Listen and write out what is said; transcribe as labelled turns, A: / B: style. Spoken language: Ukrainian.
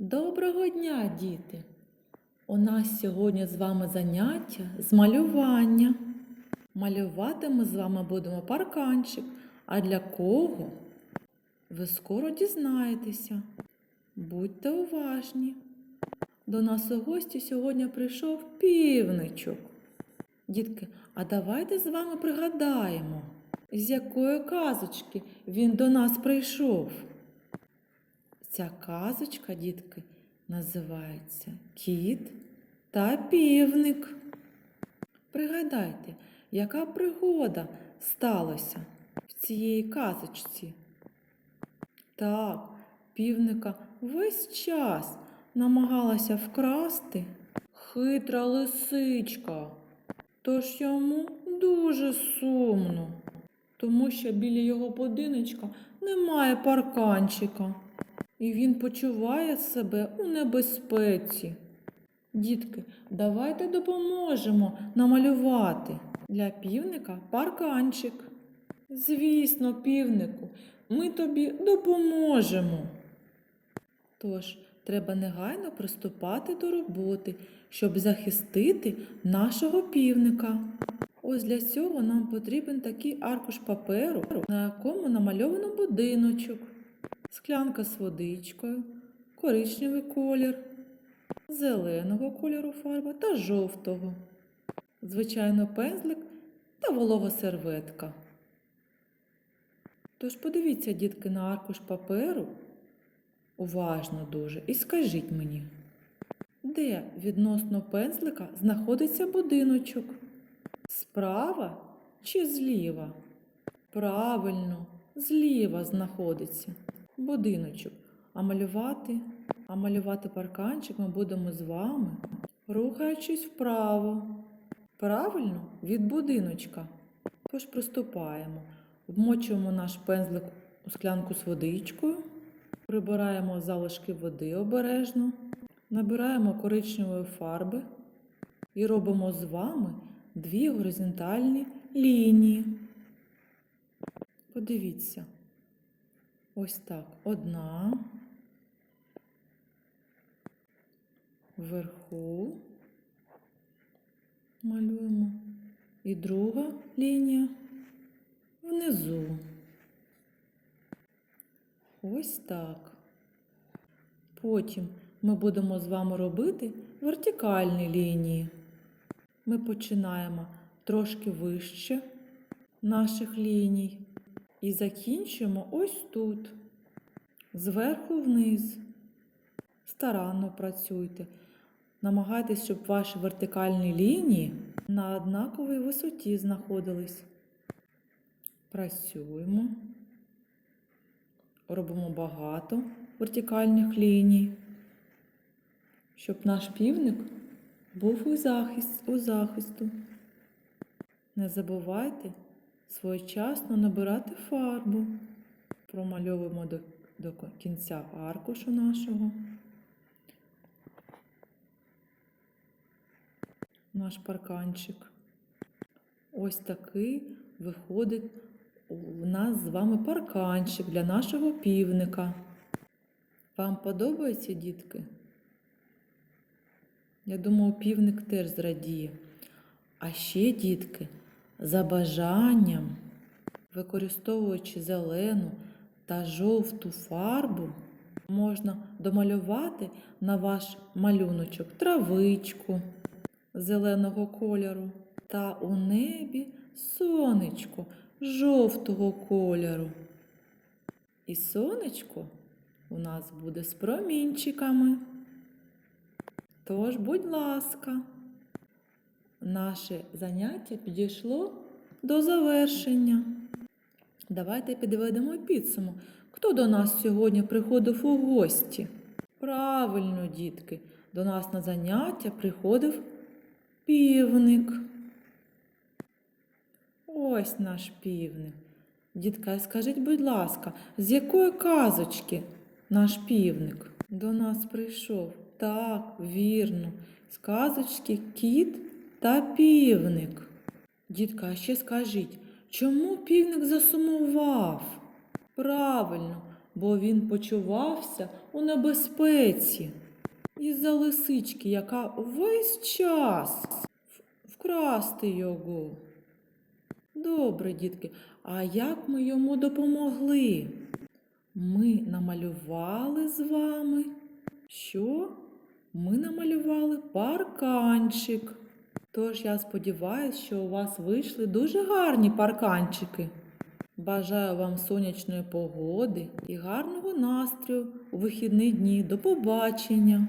A: Доброго дня, діти! У нас сьогодні з вами заняття з малювання. Малювати ми з вами будемо парканчик. А для кого? Ви скоро дізнаєтеся. Будьте уважні. До нас у гості сьогодні прийшов півничок. Дітки, а давайте з вами пригадаємо, з якої казочки він до нас прийшов. Ця казочка, дітки, називається Кіт та півник. Пригадайте, яка пригода сталася в цій казочці? Так, півника весь час намагалася вкрасти хитра лисичка. Тож йому дуже сумно, тому що біля його будиночка немає парканчика, і він почуває себе у небезпеці. Дітки, давайте допоможемо намалювати для півника парканчик. Звісно, півнику, ми тобі допоможемо. Тож, треба негайно приступати до роботи, щоб захистити нашого півника. Ось для цього нам потрібен такий аркуш паперу, на якому намальовано будиночок, склянка з водичкою, коричневий колір, зеленого кольору фарба та жовтого. Звичайно, пензлик та волога серветка. Тож подивіться, дітки, на аркуш паперу уважно дуже і скажіть мені, де відносно пензлика знаходиться будиночок? Справа чи зліва? Правильно, зліва знаходиться будиночок. А малювати, а малювати парканчик ми будемо з вами, рухаючись вправо. Правильно, від будиночка. Тож приступаємо. Вмочуємо наш пензлик у склянку з водичкою, прибираємо залишки води обережно, набираємо коричневої фарби і робимо з вами дві горизонтальні лінії. Подивіться. Ось так. Одна. Вверху малюємо. І друга лінія внизу. Ось так. Потім ми будемо з вами робити вертикальні лінії. Ми починаємо трошки вище наших ліній і закінчуємо ось тут, зверху вниз. Старанно працюйте. Намагайтесь, щоб ваші вертикальні лінії на однаковій висоті знаходились. Працюємо. Робимо багато вертикальних ліній, щоб наш півник був у, захист, у захисту. Не забувайте своєчасно набирати фарбу. Промальовуємо до, до кінця аркушу нашого. Наш парканчик. Ось такий виходить у нас з вами парканчик для нашого півника. Вам подобаються дітки? Я думаю, півник теж зрадіє. А ще, дітки, за бажанням, використовуючи зелену та жовту фарбу, можна домалювати на ваш малюночок травичку зеленого кольору та у небі сонечко жовтого кольору. І сонечко у нас буде з промінчиками. Тож, будь ласка, наше заняття підійшло до завершення. Давайте підведемо підсумок. Хто до нас сьогодні приходив у гості? Правильно, дітки, до нас на заняття приходив півник. Ось наш півник. Дітка, скажіть, будь ласка, з якої казочки наш півник до нас прийшов? Так, вірно, з казочки кіт та півник. Дітка, ще скажіть, чому півник засумував? Правильно, бо він почувався у небезпеці. Із-за лисички, яка весь час вкрасти його. Добре, дітки, а як ми йому допомогли? Ми намалювали з вами. Що? Ми намалювали парканчик. Тож я сподіваюся, що у вас вийшли дуже гарні парканчики. Бажаю вам сонячної погоди і гарного настрою у вихідні дні. До побачення!